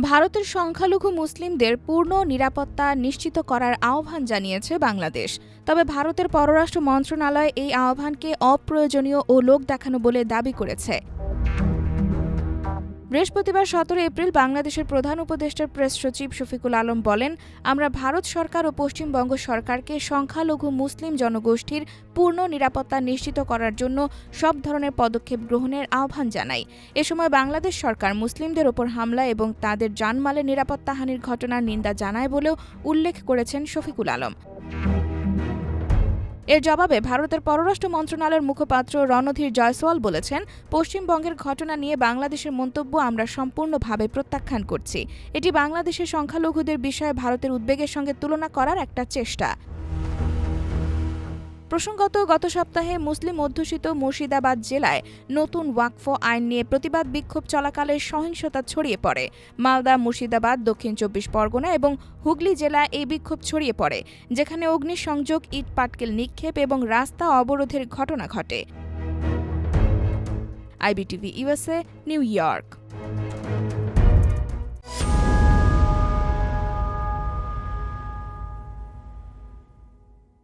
ভারতের সংখ্যালঘু মুসলিমদের পূর্ণ নিরাপত্তা নিশ্চিত করার আহ্বান জানিয়েছে বাংলাদেশ। তবে ভারতের পররাষ্ট্র মন্ত্রণালয় এই আহ্বানকে অপ্রয়োজনীয় ও লোক দেখানো বলে দাবি করেছে। বৃহস্পতিবার সতেরো এপ্রিল বাংলাদেশের প্রধান উপদেষ্টার প্রেস সচিব শফিকুল আলম বলেন, আমরা ভারত সরকার ও পশ্চিমবঙ্গ সরকারকে সংখ্যালঘু মুসলিম জনগোষ্ঠীর পূর্ণ নিরাপত্তা নিশ্চিত করার জন্য সব ধরনের পদক্ষেপ গ্রহণের আহ্বান জানাই। এ সময় বাংলাদেশ সরকার মুসলিমদের ওপর হামলা এবং তাদের জানমালের নিরাপত্তাহানির ঘটনার নিন্দা জানায় বলেও উল্লেখ করেছেন শফিকুল আলম। এর জবাবে ভারতের পররাষ্ট্র মন্ত্রণালয়ের মুখপাত্র রণধীর জয়সওয়াল বলেছেন, পশ্চিমবঙ্গের ঘটনা নিয়ে বাংলাদেশের মন্তব্য আমরা সম্পূর্ণভাবে প্রত্যাখ্যান করছি। এটি বাংলাদেশের সংখ্যালঘুদের বিষয়ে ভারতের উদ্বেগের সঙ্গে তুলনা করার একটা চেষ্টা। প্রসঙ্গত, গত সপ্তাহে মুসলিম অধ্যুষিত মুর্শিদাবাদ জেলায় নতুন ওয়াকফ আইন নিয়ে প্রতিবাদ বিক্ষোভ চলাকালে সহিংসতা ছড়িয়ে পড়ে। মালদা, মুর্শিদাবাদ, দক্ষিণ চব্বিশ পরগনা এবং হুগলি জেলায় এই বিক্ষোভ ছড়িয়ে পড়ে, যেখানে অগ্নিসংযোগ, ইট পাটকেল নিক্ষেপ এবং রাস্তা অবরোধের ঘটনা ঘটে। IBTV USA New York.